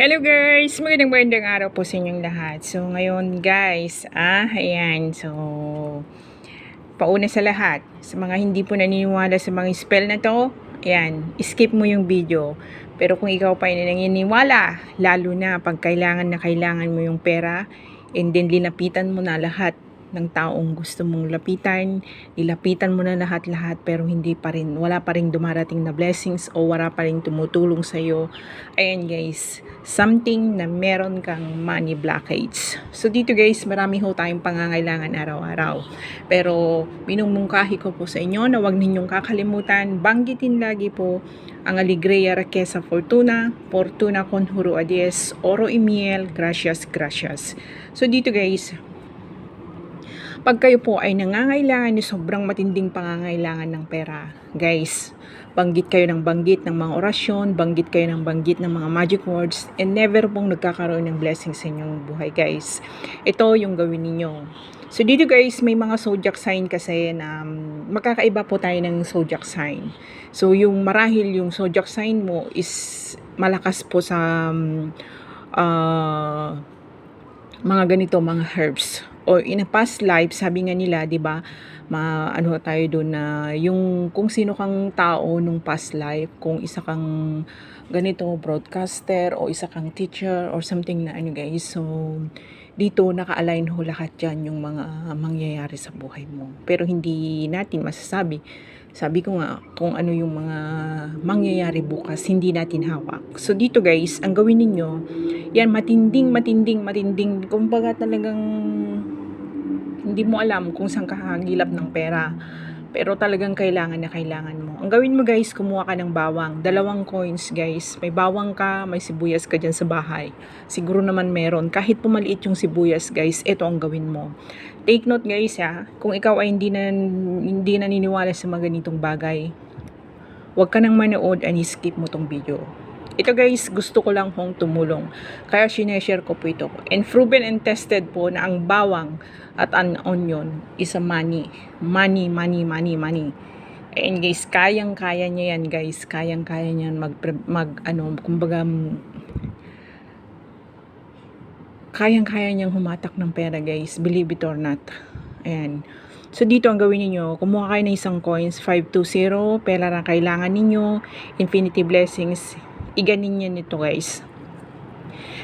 Hello guys! Magandang magandang araw po sa inyong lahat. So ngayon guys, ah, ayan. So, pauna sa lahat. Sa mga hindi po naniniwala sa mga spell na to, ayan, skip mo yung video. Pero kung ikaw pa ay naniniwala, lalo na pag kailangan na kailangan mo yung pera, and then linapitan mo na lahat ng taong gusto mong lapitan, nilapitan mo na lahat-lahat pero hindi pa rin, wala pa rin dumarating na blessings o wala pa rin tumutulong sa'yo. Ayan guys, something na meron kang money blockage. So dito guys, marami ho tayong pangangailangan araw-araw. Pero minumungkahi ko po sa inyo na huwag ninyong kakalimutan, banggitin lagi po ang Aligrea Raquesa Fortuna, Fortuna Conjuro Adies, Oro Imiel, Gracias, Gracias. So dito guys, pag kayo po ay nangangailangan ni sobrang matinding pangangailangan ng pera, guys, banggit kayo ng banggit ng mga orasyon, banggit kayo ng banggit ng mga magic words, and never pong nagkakaroon ng blessing sa inyong buhay, guys. Ito yung gawin ninyo. So dito guys, may mga zodiac sign kasi na um, magkakaiba po tayo ng zodiac sign. So yung marahil yung zodiac sign mo is malakas po sa um, uh, mga ganito, mga herbs. Or in a past life, sabi nga nila, 'di ba? Ma ano tayo doon na yung kung sino kang tao nung past life, kung isa kang ganito broadcaster o isa kang teacher or something na ano guys. So dito naka-align ho lahat yan yung mga mangyayari sa buhay mo. Pero hindi natin masasabi. Sabi ko nga, kung ano yung mga mangyayari bukas, hindi natin hawak. So dito guys, ang gawin ninyo, yan matinding, matinding, matinding. Kumbaga talagang hindi mo alam kung saan ka hagilap ng pera. Pero talagang kailangan na kailangan mo. Ang gawin mo guys, kumuha ka ng bawang. Dalawang coins guys. May bawang ka, may sibuyas ka dyan sa bahay. Siguro naman meron. Kahit pumaliit yung sibuyas guys, ito ang gawin mo. Take note guys ha, kung ikaw ay hindi, na, hindi naniniwala sa mga ganitong bagay, huwag ka nang manood and skip mo tong video. Ito guys, gusto ko lang hong tumulong. Kaya sineshare ko po ito. And proven and tested po na ang bawang at ang onion is a money. Money, money, money, money. And guys, kayang-kaya niya yan guys. Kayang-kaya niyan mag, mag ano, kumbaga, kayang-kaya niyang humatak ng pera guys. Believe it or not. Ayan. So, dito ang gawin niyo kumuha kayo ng isang coins, 520, pera na kailangan ninyo, infinity blessings, iganin niyo nito guys.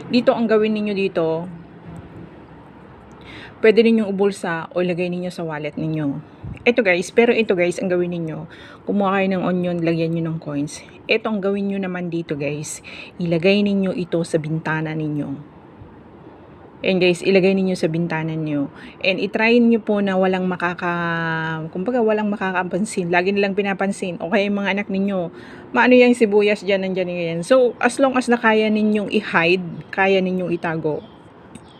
Dito ang gawin niyo dito, pwede ninyong ubulsa o ilagay ninyo sa wallet ninyo. Ito guys, pero ito guys, ang gawin ninyo, kumuha kayo ng onion, lagyan nyo ng coins. Ito ang gawin nyo naman dito guys, ilagay ninyo ito sa bintana ninyo. And guys, ilagay ninyo sa bintana niyo. And itry niyo po na walang makaka, kumbaga walang makakapansin. Lagi nilang pinapansin. O kaya yung mga anak ninyo, maano yung sibuyas dyan, nandyan, yan. So, as long as na kaya ninyong i-hide, kaya ninyong itago,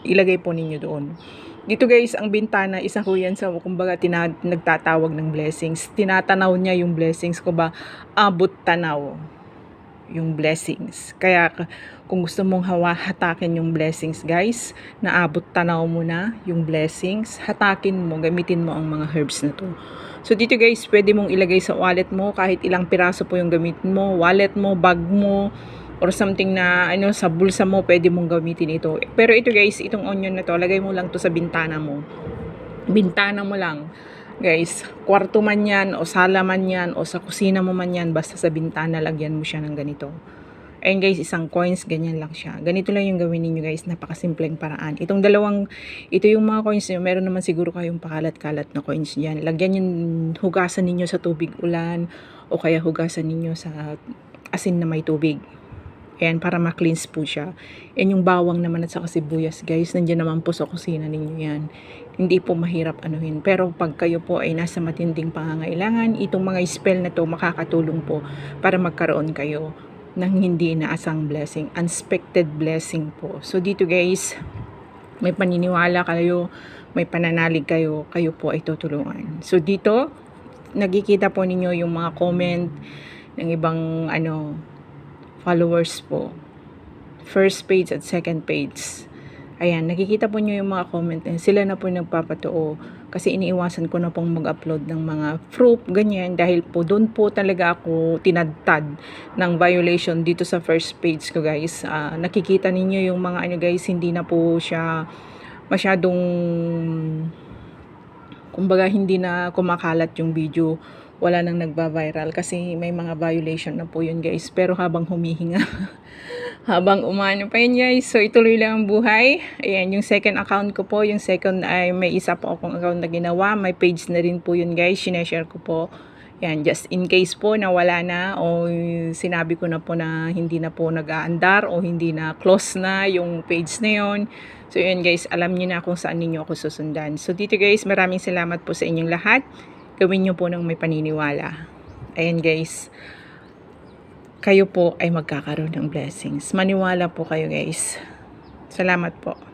ilagay po ninyo doon. Dito guys, ang bintana, isa ko yan sa, kumbaga, tina, nagtatawag ng blessings. Tinatanaw niya yung blessings ko ba, abot tanaw yung blessings. Kaya kung gusto mong hawa, hatakin yung blessings guys, naabot tanaw mo na yung blessings, hatakin mo, gamitin mo ang mga herbs na to. So dito guys, pwede mong ilagay sa wallet mo, kahit ilang piraso po yung gamitin mo, wallet mo, bag mo, or something na ano sa bulsa mo, pwede mong gamitin ito. Pero ito guys, itong onion na to, lagay mo lang to sa bintana mo. Bintana mo lang guys, kwarto man yan, o sala man yan, o sa kusina mo man yan, basta sa bintana, lagyan mo siya ng ganito. Ayun guys, isang coins, ganyan lang siya. Ganito lang yung gawin ninyo guys, napakasimpleng paraan. Itong dalawang, ito yung mga coins nyo, meron naman siguro kayong pakalat-kalat na coins dyan. Lagyan yung hugasan ninyo sa tubig ulan, o kaya hugasan ninyo sa asin na may tubig. Ayan, para ma-cleanse po siya. And yung bawang naman at saka sibuyas, guys, nandiyan naman po sa kusina ninyo yan. Hindi po mahirap anuhin. Pero pag kayo po ay nasa matinding pangangailangan, itong mga spell na to makakatulong po para magkaroon kayo ng hindi inaasang blessing. Unexpected blessing po. So dito guys, may paniniwala kayo, may pananalig kayo, kayo po ay tutulungan. So dito, nagkikita po ninyo yung mga comment ng ibang ano followers po. First page at second page. Ayan, nakikita po nyo yung mga comment. And sila na po nagpapatuo. Kasi iniiwasan ko na pong mag-upload ng mga proof, ganyan. Dahil po doon po talaga ako tinadtad ng violation dito sa first page ko guys. Ah, nakikita ninyo yung mga ano guys, hindi na po siya masyadong kumbaga hindi na kumakalat yung video wala nang nagba-viral kasi may mga violation na po yun guys pero habang humihinga habang umano pa yun guys so ituloy lang ang buhay ayan yung second account ko po yung second ay may isa po akong account na ginawa may page na rin po yun guys sineshare ko po yan, just in case po na wala na o sinabi ko na po na hindi na po nag-aandar o hindi na close na yung page na yon. So yun guys, alam niyo na kung saan ninyo ako susundan. So dito guys, maraming salamat po sa inyong lahat. Gawin niyo po ng may paniniwala. Ayan guys, kayo po ay magkakaroon ng blessings. Maniwala po kayo guys. Salamat po.